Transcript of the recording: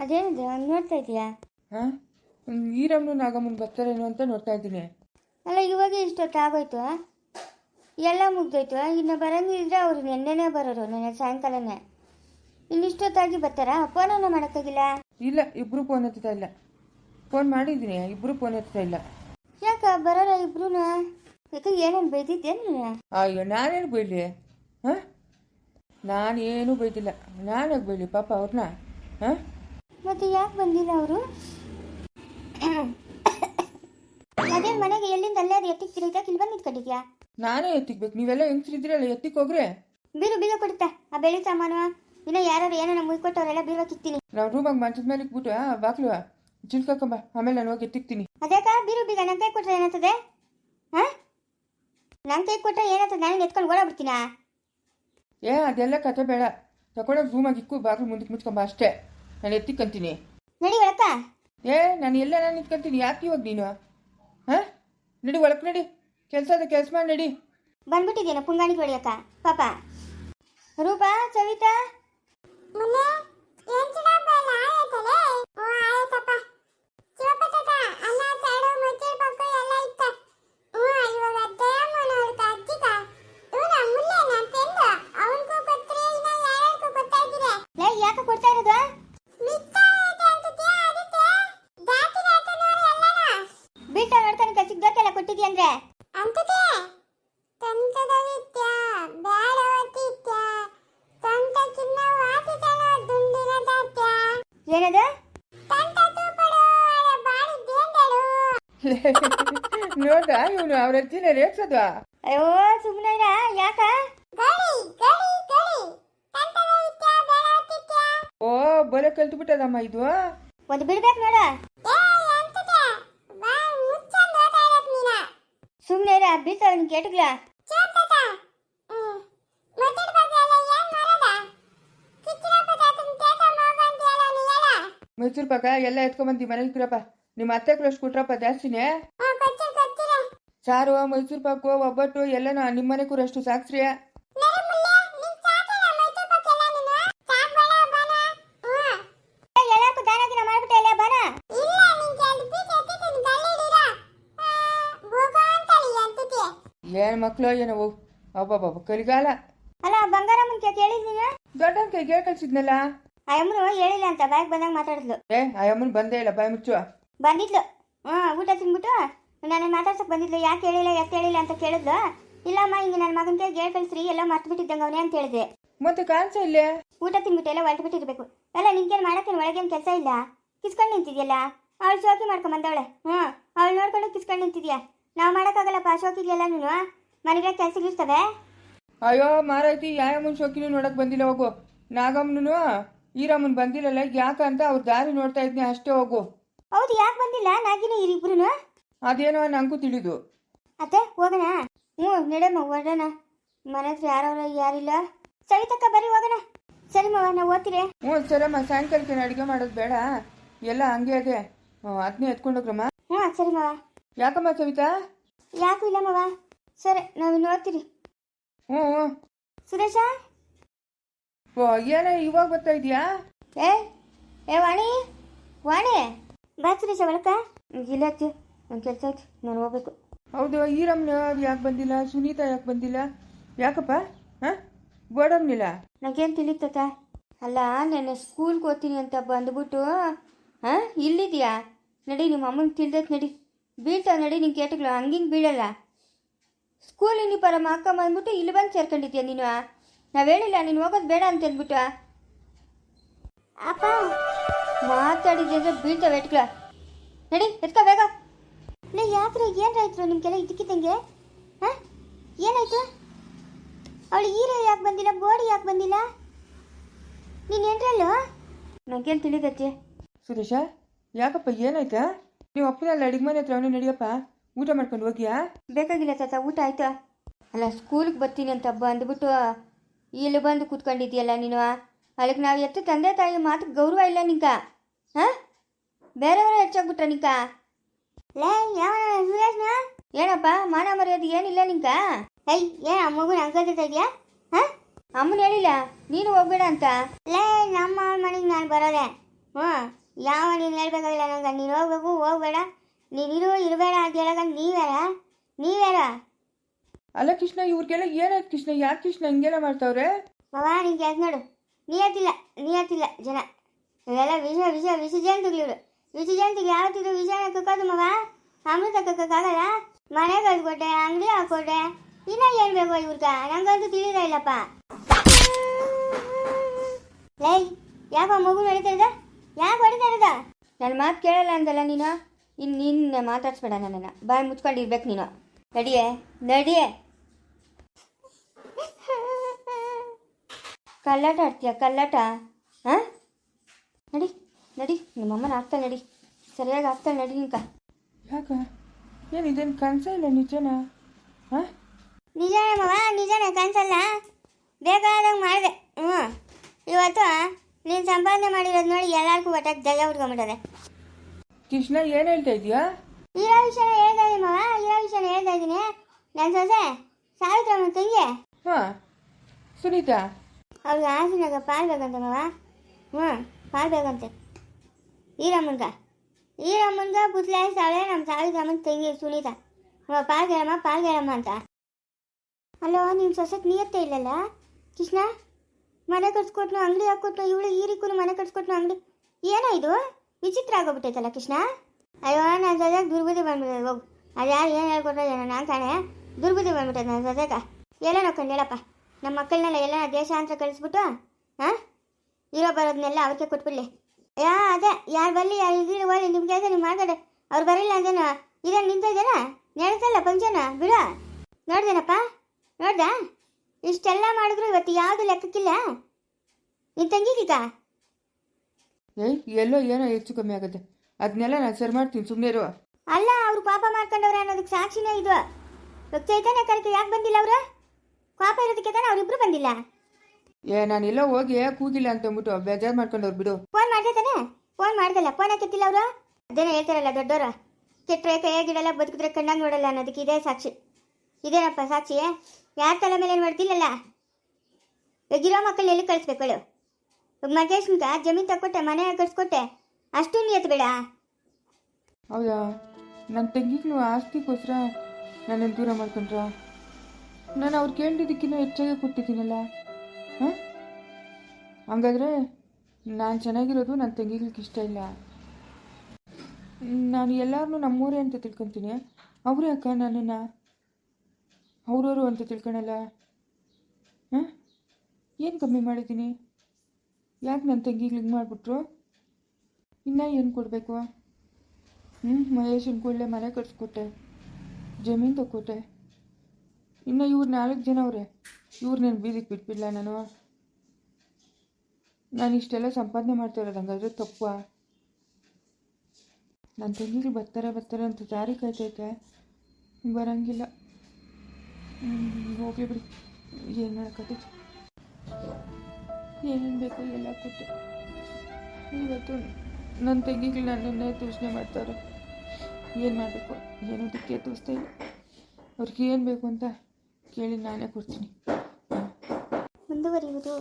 ಅದೇನಿದೆ ನೋಡ್ತಾ ಇದೀಯಾ ಹಾಂ? ಈರಮ್ಮನು ನಾಗಮ್ಮನ ಬರ್ತಾರೇನೋ ಅಂತ ನೋಡ್ತಾ ಇದ್ದೀನಿ. ಅಲ್ಲ ಇವಾಗ ಇಷ್ಟೊತ್ತು ಆಗೋಯ್ತು? ಎಲ್ಲ ಮುಗ್ದೋಯ್ತು? ಇನ್ನು ಬರಂಗಿದ್ರೆ ಅವರು ನೆನ್ನೆನೇ ಬರೋರು ನೆನ್ನೆ ಸಾಯಂಕಾಲನೇ. ಇನ್ನಿಷ್ಟೊತ್ತಾಗಿ ಬರ್ತಾರಾ? ಫೋನನ್ನು ಮಾಡೋಕ್ಕಾಗಿಲ್ಲ? ಇಲ್ಲ ಇಬ್ಬರು ಫೋನ್ ಎತ್ತಾ ಇಲ್ಲ. ಫೋನ್ ಮಾಡಿದ್ದೀನಿ ಇಬ್ಬರು ಫೋನ್ ಎತ್ತಾ ಇಲ್ಲ. ಯಾಕ ಬರೋರ ಇಬ್ರು ಯಾಕೆ ಏನೇನು ಬೈದಿದ್ದೆ ನೀನು? ಅಯ್ಯೋ ನಾನೇನು ಬೈಲಿ? ಹಾಂ? ನಾನೇನು ಬೈದಿಲ್ಲ. ನಾನೇ ಬೈಲಿ ಪಾಪ ಅವ್ರನ್ನ. ಹಾಂ? ಮತ್ತೆ ಯಾಕೆ ಬಂದಿಲ್ಲ ಅವರು? ಅದೇ ಮನೆಗೆ ಎಲ್ಲಿಂದ ಅಲ್ಲೇ ಅದು ಎತ್ತಿಗೆ ತಿರುಗಿದಾಗ ಇಲ್ಲಿ ಬಂದು ನಿಂತ್ಕೊಂಡಿದ್ಯಾ? ನಾನೇ ಎತ್ತಿಗ್ಬೇಕು. ನೀವೆಲ್ಲ ಹೆಂಗ್ಸ್ರಿದ್ದೀರಲ್ಲ ಎತ್ತಿಕ್ ಹೋಗ್ರೆ? ಬೀರು ಬೀಗ ಕೊಡುತ್ತೆ? ಆ ಬೆಳಿ ಸಾಮಾನು? ಇನ್ನ ಯಾರು ಏನಾರ ಮುಯ್ಕೊಟ್ಟವರೆಲ್ಲ ಬೀರೋ ಕಿತ್ತೀನಿ. ನಾವು ರೂಮಾಗ ಮಂಚದ ಮೇಲೆ ಇಕ್ಬಿಟ್ಟು ಬಾಕ್ಲು ಚಿಲ್ಕಕ್ಕಂಬ ಆಮೇಲೆ ನಾನು ಹೋಗಿ ಎತ್ತಿಕ್ತೀನಿ ಅದೇಕ ಬೀರು ಬೀಗ ನಂಗೆ ಕೈ ಕೊಟ್ರೆ ಏನಾಗ್ತದೆ? ಹಾ ನಂಗೆ ಕೈ ಕೊಟ್ರೆ ಏನಾಗ್ತದೆ? ನಾನು ಎತ್ಕೊಂಡು ಓಡಾಡ್ಬಿಡ್ತೀನಾ ಏ ಅದೆಲ್ಲ ಕತೆ ಬೇಡ. ತಗೊಂಡೋಗಿ ರೂಮಾಗಿ ಇಕ್ಕು ಬಾಕ್ಲು ಮುಂದಕ್ಕೆ ಮುಚ್ಕೊಂಬ ಅಷ್ಟೇ. ನಾನು ಎತ್ತಿಕ್ಕಂತೀನಿ ನಡಿ ಒಳಕ ಏ ನಾನು ಎಲ್ಲ ನಾನು ನಿಂತ್ಕೊಂತೀನಿ ಯಾಕೆ ಇವಾಗ ನೀನು? ಹಾಂ? ನಡಿ ಒಳಕ್ ನಡಿ. ಕೆಲಸ ಅದ ಕೆಲಸ ಮಾಡಿ ನಡಿ. ಬಂದ್ಬಿಟ್ಟಿದ್ದೇನೆ ಪುಂಗಾಣಿಗೆ ಹೊಡಿಯಕ್ಕ. ಪಾಪ. ರೂಪಾ ಸವಿತಾ? ಏನದು? ನೋಡ ಇವನು ಅವ್ರ ಅಜ್ಜಿನ ರೇಗ್ಸೋದು ಅಯ್ಯೋ ಸುಮ್ಮನೆ ಯಾಕ? ಓ ಬಲೆ ಕಲ್ತು ಬಿಟ್ಟದಮ್ಮ ಇದು. ಒಂದು ಬಿಡ್ಬೇಕು ನೋಡ. ಸುಮ್ಮನೆ ಬೀಳ್ತಾವ ನಿನ್ ಕೇಟಗ್ಲ ಮೈಸೂರು ಪಾಕ ಎಲ್ಲ ಎತ್ಕೊಂಬಂದಿ ಮನೇಲಿ ಕೂಡಪ್ಪ ನಿಮ್ಮ ಅತ್ತೆ ಕ್ಲೋಸ್ ಕೊಟ್ರಪ್ಪ ಜಾಸ್ತಿನೇ? ಸಾರು ಮೈಸೂರು ಪಾಕು ಒಬ್ಬಟ್ಟು ಎಲ್ಲನೂ ನಿಮ್ಮನೆ ಕೂರಷ್ಟು ಸಾಕ್ಸ್ರಿಯ ಏನ್ ಮಕ್ಳು ಏನೋ ಅಬ್ಬಬ್ಬ ಕಲಿಗಾಲ ಅಲ್ಲ ಬಂಗಾರ ಮುಂಚೆ ಕೇಳಿದ್ದೀನಿ ಕೈ ಕೈಗೆ ಕಳ್ಸಿದ್ನಲ್ಲ? ಆ ಅಮ್ಮರು ಹೇಳಿಲ್ಲ ಅಂತ ಬಾಯಿಗೆ ಬಂದಾಗ ಮಾತಾಡಿದ್ಲು. ಏ ಅಯ್ಯಮ್ಮನ್ ಬಂದೇ ಇಲ್ಲ ಬಾಯ್ ಮುಚ್ಚು ಬಂದಿದ್ಲು. ಹಾ ಊಟ ತಿನ್ಬಿಟ್ಟು ನಾನು ಮಾತಾಡ್ಸಕ್ ಬಂದಿದ್ಲು. ಯಾಕೆ ಹೇಳಿಲ್ಲ ಯಾಕೆ ಹೇಳಿಲ್ಲ ಅಂತ ಕೇಳಿದ್ಲು. ಇಲ್ಲಮ್ಮ ಹಿಂಗೆ ನನ್ನ ಮಗನ ಕೇಳಿ ಗೇಳ್ ಕಳಿಸ್ರಿ ಎಲ್ಲ ಮರ್ತು ಬಿಟ್ಟಿದ್ದಂಗೆ ಅವನೇ ಅಂತ ಹೇಳಿದೆ ಮತ್ತೆ ಕಾಣಿಸ ಇಲ್ಲ? ಊಟ ತಿನ್ಬಿಟ್ಟು ಎಲ್ಲ ಹೊರಟು ಬಿಟ್ಟಿರ್ಬೇಕು. ಅಲ್ಲ ನಿನ್ಗೇನು ಮಾಡಕ್ಕೇನು ಒಳಗೇನು ಕೆಲಸ ಇಲ್ಲ? ಕಿಸ್ಕೊಂಡು ನಿಂತಿದ್ಯಲ್ಲ? ಅವಳು ಶೋಕಿ ಮಾಡ್ಕೊಂಡ್ ಬಂದವಳೆ. ಹ್ಞೂ ಅವಳು ನೋಡ್ಕೊಂಡು ಕಿಸ್ಕೊಂಡು ನಿಂತಿದ್ಯಾ? ನಾವು ಮಾಡೋಕ್ಕಾಗಲ್ಲಪ್ಪ ಶೋಕಿಗೆಲ್ಲ ನೀನು? ಮನೆಗೆ ಕೆಲಸಗಳಿರ್ತವೆ ಅಯ್ಯೋ ಮಾರಾಯ್ತಿ ಯಾಯಮ್ಮನ್ ಶೋಕಿನೂ ನೋಡಕ್ ಬಂದಿಲ್ಲ ಹೋಗು. ನಾಗಮ್ಮನು ಈರಮ್ಮನ್ ಬಂದಿಲ್ಲಲ್ಲ ಯಾಕಂತ ಅವ್ರ ದಾರಿ ನೋಡ್ತಾ ಇದ್ನಿ ಅಷ್ಟೇ ಹೋಗು. ಹೌದು ಯಾಕೆ ಬಂದಿಲ್ಲ? ನಾಗಿನ ಇರಿಬ್ರು ಅದೇನೋ ನಂಗೂ ತಿಳಿದು. ಅತ್ತೆ ಹೋಗೋಣ. ಹ್ಞೂ ನಡಮ್ಮ ಹೊರಡೋಣ ಮನೆ ಹತ್ರ ಯಾರವ್ರ ಯಾರಿಲ್ಲ? ಸವಿತಕ್ಕ ಬರ್ರಿ ಹೋಗೋಣ. ಸರಿ ಮಾವ ನಾವು ಓದ್ತೀರಿ ಹ್ಞೂ ಸರಮ್ಮ ಸಾಯಂಕಾಲಕ್ಕೆ ಅಡುಗೆ ಮಾಡೋದು ಬೇಡ. ಎಲ್ಲ ಹಂಗೆ ಅದೇ ಅದನ್ನೇ ಎತ್ಕೊಂಡೋಗ್ರಮ್ಮ ಹ್ಞೂ ಸರಿ ಮಾವ. ಯಾಕಮ್ಮ ಸವಿತಾ? ಯಾಕೂ ಇಲ್ಲ ಮಾವ. ಸರಿ ನಾವು ಇನ್ನು ಓದ್ತೀರಿ ಹ್ಞೂ ಹ್ಞೂ. ಸುರೇಶ? ಓ ಏನೋ ಇವಾಗ ಬರ್ತಾ ಇದೆಯಾ ಏ ಏ ವಾಣಿ ವಾಣಿ ಬಾ ಸುರೇಶ ಒಳಕ. ಇಲ್ಲ ಅತ್ತಿ ನನ್ನ ಕೆಲಸ ಆಯ್ತು ನಾನು ಹೋಗ್ಬೇಕು. ಹೌದು ಈರಮ್ಮನ ಯಾಕೆ ಬಂದಿಲ್ಲ ಸುನೀತಾ ಯಾಕೆ ಬಂದಿಲ್ಲ? ಯಾಕಪ್ಪ? ಹಾಂ? ಬೋಡಮ್ನಿಲ್ಲ ನನಗೇನು ತಿಳಿತತ ಅಲ್ಲ ನೆನ್ನೆ ಸ್ಕೂಲ್ಗೆ ಹೋಗ್ತೀನಿ ಅಂತ ಬಂದ್ಬಿಟ್ಟು ಹಾಂ ಇಲ್ಲಿದ್ಯಾ? ನಡಿ ನಿಮ್ಮ ಅಮ್ಮನ ತಿಳಿದೈತೆ ನಡಿ. ಬೀಳ್ತಾವ ನಡಿ ನಿಂಗೆ ಕೇಟಗಳು ಹಂಗಿಂಗೆ ಬೀಳಲ್ಲ. ಸ್ಕೂಲ್ ಯೂನಿಫಾರಮ್ ಅಕ್ಕ ಬಂದ್ಬಿಟ್ಟು ಇಲ್ಲಿ ಬಂದು ಸೇರ್ಕೊಂಡಿದ್ಯಾ ನೀನು? ನಾವು ಹೇಳಿಲ್ಲ ನೀನು ಹೋಗೋದು ಬೇಡ ಅಂತ ಅಂದ್ಬಿಟ್ಟು ಅಪ್ಪ ಮಾತಾಡಿದ್ರೆ ಬೀಳ್ತಾವೆ ಎಟ್ಕಳ. ನಡಿ ಎತ್ಕೋ ಬೇಗ. ಲೇ ಯಾಕ್ರೆ ಏನಾಯ್ತು ನಿಮ್ಗೆಲ್ಲ ಇದಕ್ಕಿದ್ದಂಗೆ ಹಾಂ? ಏನಾಯ್ತು? ಅವಳು ಹೀರೋ ಯಾಕೆ ಬಂದಿಲ್ಲ ಬೋಡಿ ಯಾಕೆ ಬಂದಿಲ್ಲ? ನೀನು ಏನ್ರಲ್ಲೋ? ನನಗೇನು ತಿಳಿದತ್ತೆ ಸುರೇಶ ಯಾಕಪ್ಪ ಏನಾಯ್ತಾ? ನೀವು ಅಪ್ಪನಲ್ಲ ಅಡಿಗೆ ಮನೆ ಹತ್ರ ಅವನು ನಡಿಯಪ್ಪ? ಊಟ ಮಾಡ್ಕೊಂಡು ಹೋಗಿಯಾ? ಬೇಕಾಗಿಲ್ಲ ತಾತ ಊಟ ಆಯ್ತಾ? ಅಲ್ಲ ಸ್ಕೂಲ್ಗೆ ಬರ್ತೀನಿ ಅಂತ ಬಂದ್ಬಿಟ್ಟು ಇಲ್ಲಿ ಬಂದು ಕೂತ್ಕೊಂಡಿದ್ಯಲ್ಲ ನೀನು ಅದಕ್ಕೆ ನಾವು ಎತ್ತ ತಂದೆ ತಾಯಿ ಮಾತು ಗೌರವ ಇಲ್ಲ ನಿಂಕ ಹಾಂ ಬೇರೆಯವರು ಹೆಚ್ಚಾಗ್ಬಿಟ್ರ ನಿಂಕ? ಲೇ ಯಾವ ಏನಪ್ಪ ಮಾನ ಮರ್ಯಾದೆ ಏನಿಲ್ಲ ನಿಂಕ? ಏಯ್ ಏನು ಅಮ್ಮಗೂ ಅಂಕಲ್ತಾ ಇದೆಯಾ? ಹಾಂ ಅಮ್ಮನ ಹೇಳಿಲ್ಲ ನೀನು ಹೋಗ್ಬೇಡ ಅಂತ? ಲೇ ನಮ್ಮ ಮನೆಗೆ ನಾನು ಬರೋದೆ. ಹ್ಞೂ ಯಾವ ನೀನು ಹೇಳ್ಬೇಕಾಗಿಲ್ಲ ನಂಗೆ? ನೀನು ಹೋಗ್ಬೇಕು ಹೋಗ್ಬೇಡ. ನೀನಿರು ಇರಬೇಡ ಅಂತ ಹೇಳಕ ನೀವ್ಯಾರ ನೀವ್ಯಾರ ಅಲ್ಲ ಕೃಷ್ಣ ಇವ್ರಿಗೆಲ್ಲ ಏನಾಯ್ತು ಕೃಷ್ಣ? ಯಾಕೆ ಕೃಷ್ಣ? ಹಿಂಗೆಲ್ಲ ಮಾಡ್ತಾವ್ರೆ? ಮವ ನಿಂಗೆ ಯಾಕೆ ನೋಡು? ನೀಯತ್ತಿಲ್ಲ ನೀಯತ್ತಿಲ್ಲ ಜನ. ಇವೆಲ್ಲ ವಿಷ ವಿಷ ವಿಷ ಇವರು. ವಿಷ ಜಯಂತಿಗೆ ಯಾವತ್ತಿದ್ರು ವಿಷ ಕಕ್ಕೋದು ಮಗ ಅಮೃತ ಕಕ್ಕೋಕ್ಕಾಗಲ್ಲ ಮನೆ ಕಳ್ಕೊಟ್ಟೆ ಅಂಗಡಿ ಹಾಕೊಟ್ಟೆ ಇನ್ನ ಏನ್ ಬೇಕು ಇವ್ರಗ? ನಂಗಂತೂ ತಿಳಿದ ಇಲ್ಲಪ್ಪ. ಲೈ ಯಾಕ ಮಗು ನಡೀತಾ ಇದ? ಯಾಕೆ ಹೊಡಿತಾ ಇದ್ದ ನನ್ನ ಮಾತು ಕೇಳಲ್ಲ ಅಂದಲ್ಲ ನೀನು? ಇನ್ನು ನಿನ್ನೆ ಮಾತಾಡ್ಸ್ಬೇಡ ನನ್ನನ್ನು. ಬಾಯಿ ಮುಚ್ಕೊಂಡಿರ್ಬೇಕು ನೀನು. ನಡಿಯೇ ನಡಿಯೇ. ಕಲ್ಲಾಟ ಆಡ್ತೀಯ ಕಲ್ಲಾಟ? ಹಾಂ ನಡಿ ನಡಿ ನಿಮ್ಮಮ್ಮನ ಆಗ್ತಾಳೆ ನಡಿ. ಸರಿಯಾಗಿ ಆಗ್ತಾಳೆ ನಡಿ ನಿಂಕ ಯಾಕ? ಏನು ಇದೇನು ಕನಸ ಇಲ್ಲ ನಿಜನಾ? ಹಾಂ ನಿಜನೇ ಮವ ನಿಜನೇ ಕನ್ಸಲ್ಲ. ಬೇಕಾದಾಗ ಮಾಡಿದೆ. ಹ್ಞೂ ಇವತ್ತು ನೀನು ಸಂಪಾದನೆ ಮಾಡಿರೋದು ನೋಡಿ ಎಲ್ಲರಿಗೂ ಒಟ್ಟಾಗಿ ಜಗ ಹುಡ್ಕೊಂಬಿಟ್ಟದೆ. ಕೃಷ್ಣ ಏನು ಹೇಳ್ತಾ ಇದೀಯಾ? ಇರೋ ವಿಷಯ ಹೇಳ್ತಾ ಇದ್ದೀನಿ ಮವ ಇರೋ ವಿಷಯನ ಹೇಳ್ತಾ ಇದ್ದೀನಿ. ನನ್ನ ಸೊಸೆ ಸಾವಿತ್ರಮ್ಮ ತಂಗಿ. ಹಾಂ. ಸುನೀತಾ? ಅವ್ರಿಗೆ ಹಾಸಿನಾಗ ಪಾಲ್ ಬೇಕಂತೆ ಮವ. ಹ್ಞೂ ಈ ಈರಮ್ಮನ್ಗ. ಈರಮ್ಮನ್ಗ ಪುತ್ಲಾಯಿಸ್ತಾಳೆ ನಮ್ಮ ಸಾವಿತ್ರಮ್ಮನ ತಂಗಿ ಸುನೀತಾ. ಹ್ಞೂ ಪಾಲ್ ಗೆಳಮ್ಮ ಪಾಲ್ ಗೆಳಮ್ಮ ಅಂತ. ಅಲ್ಲೋ ನಿಮ್ಮ ಸೊಸೆಗೆ ನೀರ್ತೇ ಇಲ್ಲಲ್ಲ? ಕೃಷ್ಣ, ಮನೆ ಕಟ್ಸ್ಕೊಟ್ನು, ಅಂಗಡಿ ಹಾಕೊಟ್ನು ಇವಳು ಈ ಈರಿಕ್ಕೂ ಮನೆ ಕಟ್ಸ್ಕೊಟ್ನು, ಅಂಗಡಿ? ಏನೋ ಇದು? ವಿಚಿತ್ರ ಆಗೋಗ್ಬಿಟ್ಟೈತಲ್ಲ ಕೃಷ್ಣ? ಅಯ್ಯೋ ನನ್ನ ಸೊಸೆಗೆ ದುರ್ಬುದ್ಧಿ ಬಂದ್ಬಿಟ್ಟೆ ಹೋಗು. ಅದು ಯಾರು ಏನು ಏನೋ, ನಾನು ಕಾಣೆ. ದುರ್ಬುದ್ಧಿ ಬಂದ್ಬಿಟ್ಟೈತೆ ನನ್ನ ಸೊಸೆಗ. ಎಲ್ಲ ನೋಡ್ಕೊಂಡು ಹೇಳಪ್ಪ. ನಮ್ಮ ಮಕ್ಕಳನ್ನೆಲ್ಲ ಎಲ್ಲ ದೇಶಾಂತರ ಕಳಿಸ್ಬಿಟ್ಟು ಹಾಂ ಇರೋ ಬರೋದನ್ನೆಲ್ಲ ಅವಕ್ಕೆ ಕೊಟ್ಬಿಡ್ಲಿ. ಯಾ ಅದೇ ಯಾರು ಬರಲಿ ಯಾರು ಇದ್ರಿ ನಿಮ್ಮ ಕೆಲಸ ನೀವು ಮಾತಾಡ ಅವ್ರು ಬರಲಿಲ್ಲ ಅಂದೇನು ಇದೇ ನಿಂತಿದ್ದೇನ ನಡೀತಲ್ಲ ಫಂಕ್ಷನ್ ಬಿಡ. ನೋಡ್ದೇನಪ್ಪ? ನೋಡ್ದಾ? ಇಷ್ಟೆಲ್ಲ ಮಾಡಿದ್ರು ಇವತ್ತು ಯಾವುದು ಲೆಕ್ಕಕ್ಕಿಲ್ಲ? ನಿನ್ ತಂಗಿಗೀಗ? ಏಯ್ ಎಲ್ಲೋ ಏನೋ ಹೆಚ್ಚು ಕಮ್ಮಿ ಆಗುತ್ತೆ. ಅದನ್ನೆಲ್ಲ ನಾನು ಸರಿ ಮಾಡ್ತೀನಿ ಸುಮ್ಮನೆ ಇರುವ ಅಲ್ಲ ಅವ್ರು ಪಾಪ ಮಾಡ್ಕೊಂಡವ್ರೆ ಅನ್ನೋದಕ್ಕೆ ಸಾಕ್ಷಿನೇ ಇದು. ಚೈತನ್ಯ ಕರೆಕ್ಟ್ ಯಾಕೆ ಬಂದಿಲ್ಲ ಅವರು? ಪಾಪ ಇರೋದಕ್ಕೆ ತಾನೆ ಅವರಿಬ್ರು ಬಂದಿಲ್ಲ? ಏ ನಾನೆಲ್ಲ ಹೋಗಿ ಕೂಗಿಲ್ಲ ಅಂತ ಅಂದ್ಬಿಟ್ಟು ಬೇಜಾರು ಮಾಡ್ಕೊಂಡು ಬಿಡು. ಫೋನ್ ಮಾಡಿದೆ ತಾನೆ? ಫೋನ್ ಮಾಡ್ದಲ್ಲ ಫೋನ್ ಹಾಕಿತ್ತಿಲ್ಲ ಅವರು? ಅದೇನೋ ಹೇಳ್ತಾರಲ್ಲ ದೊಡ್ಡವರು ಕೆಟ್ಟರೆ ಕೈಯಾಗಿಡಲ್ಲ ಬದುಕಿದ್ರೆ ಕಣ್ಣಾಗಿ ನೋಡಲ್ಲ ಅನ್ನೋದಕ್ಕೆ ಇದೇ ಸಾಕ್ಷಿ. ಇದೇನಪ್ಪ ಸಾಕ್ಷಿ ಯಾರ ತಲೆ ಮೇಲೆ ಏನು ಮಾಡ್ತಿಲ್ಲಲ್ಲ ಇವಾಗಿರೋ ಮಕ್ಕಳು ಎಲ್ಲಿ ಕಳಿಸ್ಬೇಕಳು ಮಗೇಶ್ನಿಗ ಜಮೀನು ತಕ್ಕೊಟ್ಟೆ ಮನೆ ಕಟ್ಸ್ಕೊಟ್ಟೆ. ಅಷ್ಟು ನಿಯತ್ ಬೇಡ? ಹೌದಾ? ನನ್ನ ತಂಗಿಗಳು ಆಸ್ತಿಗೋಸ್ಕರ ನನ್ನನ್ನು ದೂರ ಮಾಡ್ಕೊಂಡ್ರ? ನಾನು ಅವ್ರು ಕೇಳಿದ್ದಕ್ಕಿಂತ ಹೆಚ್ಚಾಗಿ ಕೊಟ್ಟಿದ್ದೀನಲ್ಲ. ಹಾಂ? ಹಂಗಾದ್ರೆ ನಾನು ಚೆನ್ನಾಗಿರೋದು ನನ್ನ ತಂಗಿಗಳಿಗೆ ಇಷ್ಟ ಇಲ್ಲ. ನಾನು ಎಲ್ಲರನ್ನೂ ನಮ್ಮೂರೇ ಅಂತ ತಿಳ್ಕೊತೀನಿ. ಅವರೇ ಅಕ್ಕ ನನ್ನನ್ನು? ಅವ್ರವರು ಅಂತ ತಿಳ್ಕೊಳಲ್ಲ? ಹಾಂ? ಏನು ಕಮ್ಮಿ ಮಾಡಿದ್ದೀನಿ? ಯಾಕೆ ನನ್ನ ತಂಗಿಗಳಿಗೆ ಮಾಡಿಬಿಟ್ರು? ಇನ್ನೂ ಏನು ಕೊಡಬೇಕು? ಹ್ಞೂ ಮಹೇಶನ ಕೂಡಲೇ ಮನೆ ಕಟ್ಸ್ಕೊಟ್ಟೆ. ಜಮೀನು ತಗೊಟ್ಟೆ ಇನ್ನು ಇವ್ರು ನಾಲ್ಕು ಜನ ಅವರೇ. ಇವ್ರನ್ನೇನು ಬೀದಿಗೆ ಬಿಟ್ಬಿಡ್ಲ ನಾನು? ನಾನು ಇಷ್ಟೆಲ್ಲ ಸಂಪಾದನೆ ಮಾಡ್ತಾ ಇರೋದು, ಹಂಗಾದ್ರೆ ತಪ್ಪ ನನ್ನ ತಂಗಿಗೆ ಬರ್ತಾರೆ ಬರ್ತಾರೆ ಅಂತ ದಾರಿ ಕಾಯ್ತೈತೆ ಬರಂಗಿಲ್ಲ. ಹೋಗಿ ಹೋಗ್ಲಿ ಬಿಡಿ. ಏನು ಮಾಡೋಕ್ಕತ್ತೈತೆ ಏನೇನು ಬೇಕು ಎಲ್ಲ ಕೊಟ್ಟು. ಇವತ್ತು ನನ್ನ ತಂಗಿಗಳು ನನ್ನನ್ನೇ ತೂಷಣೆ ಮಾಡ್ತಾರೆ. ಏನು ಮಾಡಬೇಕು? ಏನೋ ದಿಕ್ಕೇ ತೋರಿಸ್ತಾ ಇಲ್ಲ. ಅವ್ರಿಗೆ ಏನು ಬೇಕು ಅಂತ ಕೇಳಿ ನಾನೇ ಕೊಡ್ತೀನಿ ಮುಂದುವರಿಯುವುದು.